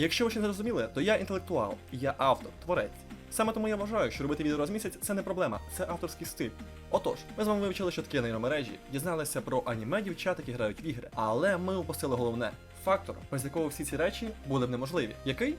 Якщо ви ще не зрозуміли, то я інтелектуал, я автор, творець. Саме тому я вважаю, що робити відео раз місяць це не проблема, це авторський стиль. Отож, ми з вами вивчили, що таке нейромережі, дізналися про аніме дівчат, які грають в ігри, але ми упустили головне фактор, без якого всі ці речі були б неможливі. Який?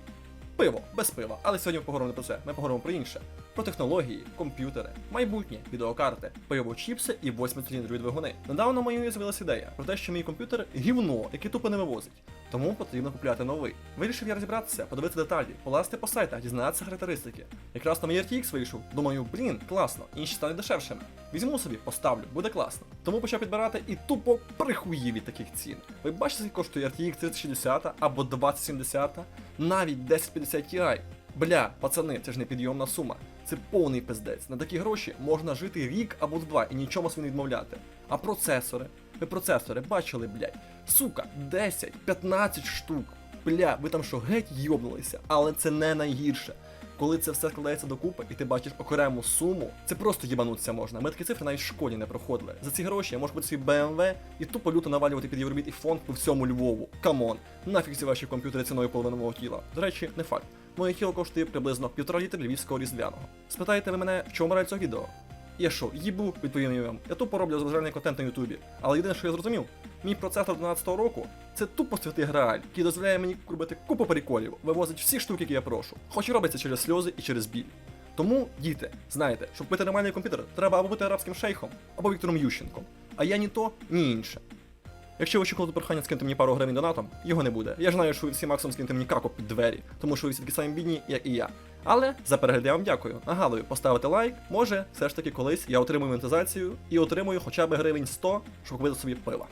Пиво, без пива. Але сьогодні ми поговоримо не про це, ми поговоримо про інше. Про технології, комп'ютери, майбутнє, відеокарти, пиво, чіпси і восьмициліндрові двигуни. Недавно моєю з'явилася ідея про те, що мій комп'ютер гівно, яке тупо не вивозить. Тому потрібно купляти новий. Вирішив я розібратися, подивитися деталі, полазити по сайтах, дізнатися характеристики. Якраз на мій RTX вийшов. Думаю, блін, класно, інші стануть дешевшими. Візьму собі, поставлю, буде класно. Тому почав підбирати і тупо прихуїв від таких цін. Ви бачите, скільки коштує RTX 3060 або 2070, навіть 1050 Ti. Бля, пацани, це ж не підйомна сума. Це повний пиздець. На такі гроші можна жити рік або два і нічому собі не відмовляти. А процесори? Ви процесори бачили, блядь? Сука, 10, 15 штук. Бля, ви там що геть йобнулися, але це не найгірше. Коли це все складається докупи, і ти бачиш окрему суму, це просто їбанутися можна. Ми такі цифри навіть в школі не проходили. За ці гроші я можу бути свій BMW і тупо люто навалювати під Євробіт і фонд по всьому Львову. Камон, нафіг ці ваші комп'ютери ціною половини мого тіла. До речі, не факт. Моє тіло коштує приблизно півтора літра львівського різдвяного. Спитаєте ви мене, в чому раль цього відео? Я що, їбу, відповім я вам. Я тупо роблю розважальний контент на Ютубі. Але єдине, що я зрозумів, мій процесор 12-го року це тупо святий грааль, який дозволяє мені робити купу приколів, вивозить всі штуки, які я прошу. Хоч і робиться через сльози і через біль. Тому, діти, знаєте, щоб купити нормальний комп'ютер, треба або бути арабським шейхом, або Віктором Ющенком. А я ні то, ні інше. Якщо ви очікували прохання скинути мені пару гривень донатом, його не буде. Я ж знаю, що ви всі максимум скинете мені како під двері, тому що ви всі такі самі бідні, як і я. Але за перегляд я вам дякую. Нагадую, поставити лайк, може, все ж таки колись я отримую монетизацію і отримую хоча б гривень 100, щоб купити собі пива.